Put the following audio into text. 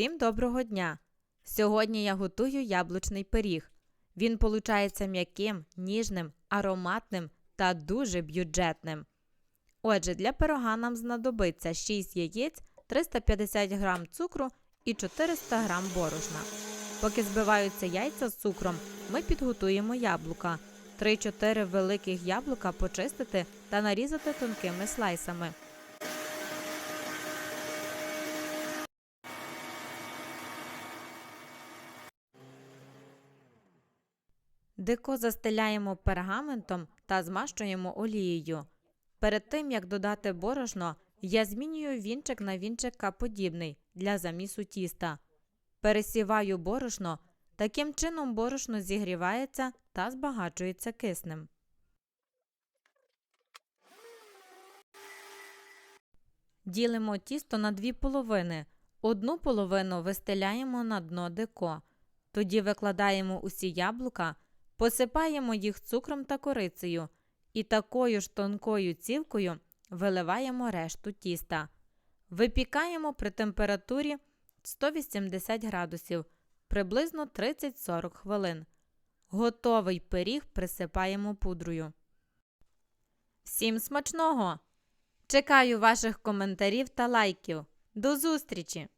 Всім доброго дня! Сьогодні я готую яблучний пиріг. Він получається м'яким, ніжним, ароматним та дуже бюджетним. Отже, для пирога нам знадобиться 6 яєць, 350 г цукру і 400 г борошна. Поки збиваються яйця з цукром, ми підготуємо яблука. 3-4 великих яблука почистити та нарізати тонкими слайсами. Дико застеляємо пергаментом та змащуємо олією. Перед тим як додати борошно, я змінюю вінчик на вінчика подібний для замісу тіста. Пересіваю борошно, таким чином борошно зігрівається та збагачується киснем. Ділимо тісто на дві половини. Одну половину вистеляємо на дно деко. Тоді викладаємо усі яблука, посипаємо їх цукром та корицею і такою ж тонкою цівкою виливаємо решту тіста. Випікаємо при температурі 180 градусів приблизно 30-40 хвилин. Готовий пиріг присипаємо пудрою. Всім смачного! Чекаю ваших коментарів та лайків. До зустрічі!